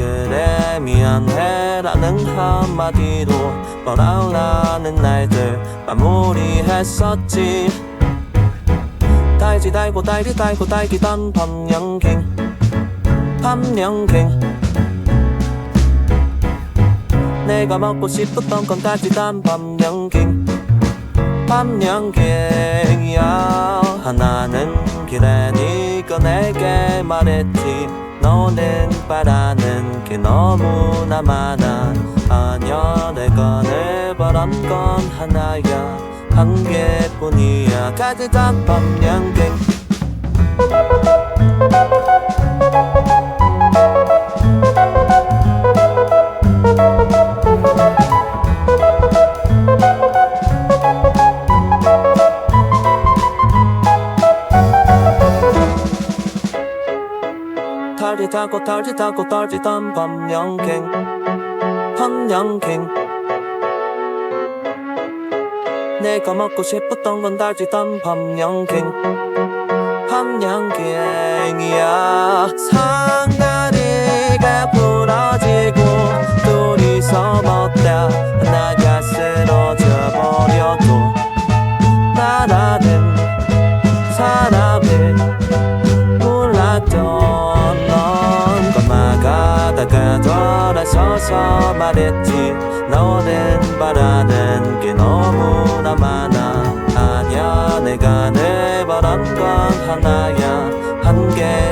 그래 미안해라는 한마디로 뻔하라는 날들 마무리했었지. 달지 달고 달기 달고 달기던 밤연갱 밤연갱. 내가 먹고 싶었던 건 달지단 밤연갱 밤연갱이야. 하나는 길에 네가 내게 말했지 너는 바라는 게 너무나 많아. 아니야 내가 늘 바란 건 하나야. 한 개뿐이야. 가지단 밤연갱 달리 타고 달리 타고 떨지던 밤연갱. 밤연갱. 내가 먹고 싶었던 건 달지던 밤연갱. 밤연갱이야. 상다리가 부러지고 둘이서 먹다. 나가 쓰러져 버려도 나라는 사람을 몰랐던 돌아서서 말했지. 너는 바라는 게 너무나 많아. 아니야 내가 내바란 건 하나야. 한계